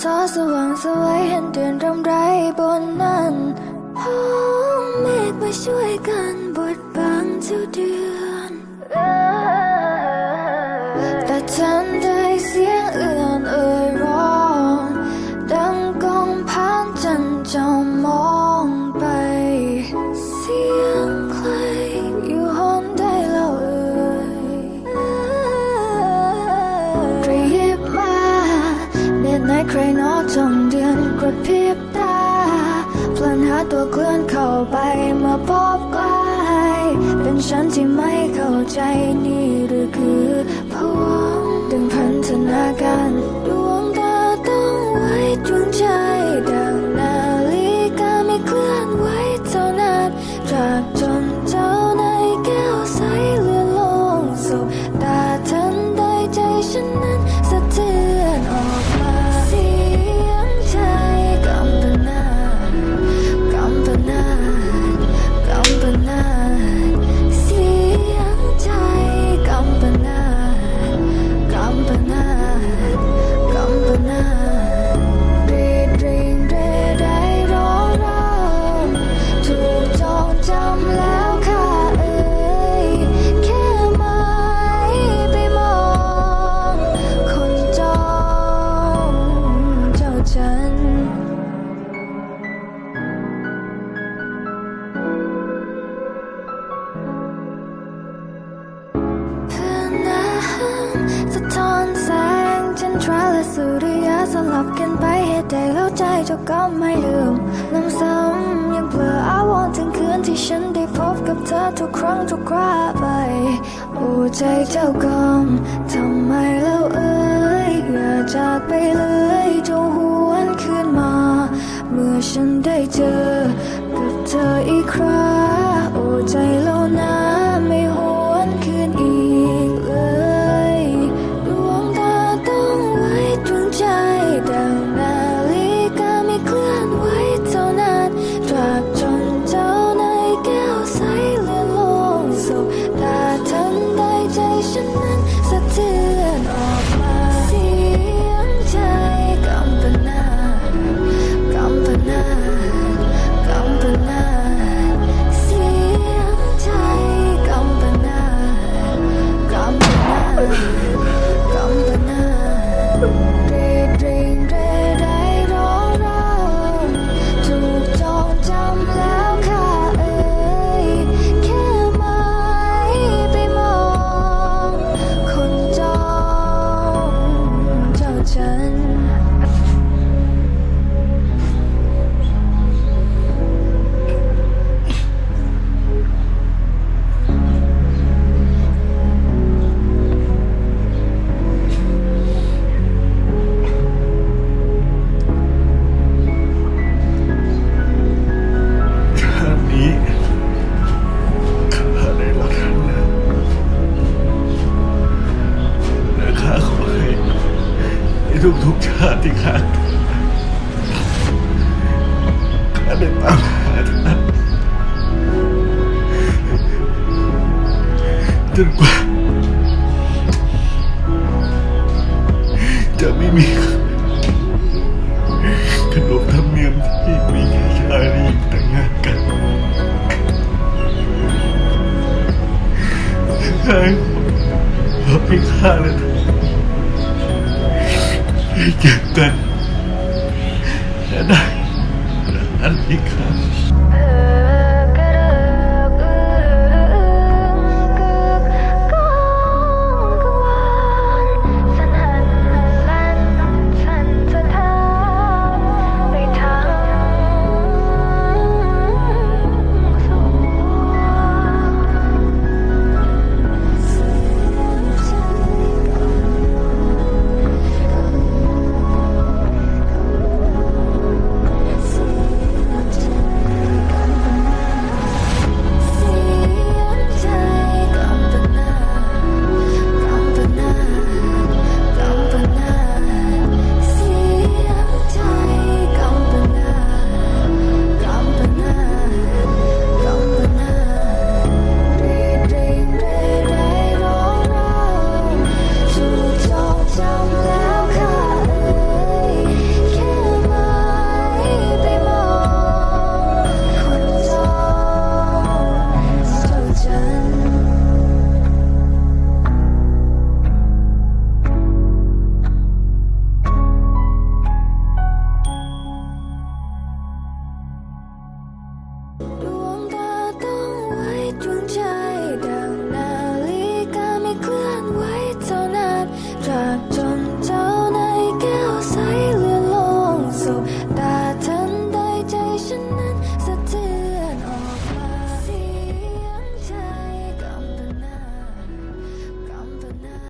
ท้อสว่างสวัยเห็นเดือนรำไรบนนั้นพ้องเมฆมาช่วยกัน ใครนอจงเดือนกระพริบตาพลันหาตัวเคลื่อนเข้าไปเมื่อพบใกล้เป็นฉันที่ไม่เข้าใจนี่หรือคือพวัง ราและสุริยะสลับกันไปเหตุใดแล้วใจเจ้าก็ไม่ลืมน้ำซ้ำยังเผลออาวรถึงคืนที่ฉันได้พบกับเธอทุกครั้งทุกคราไป โอ้ใจเจ้ากอมทำไมแล้วเอ่ยอย่าจากไปเลยจงหวนคืนมา เมื่อฉันได้เจอ ทุกชาติที่ข้าข้าได้ตามหาท่านจนกว่า จะไม่มีขนบธรรมเนียมที่มีแค่ชายหญิงแต่งงานกันใช่ขอให้ข้าและท่านได้เละ ได้รั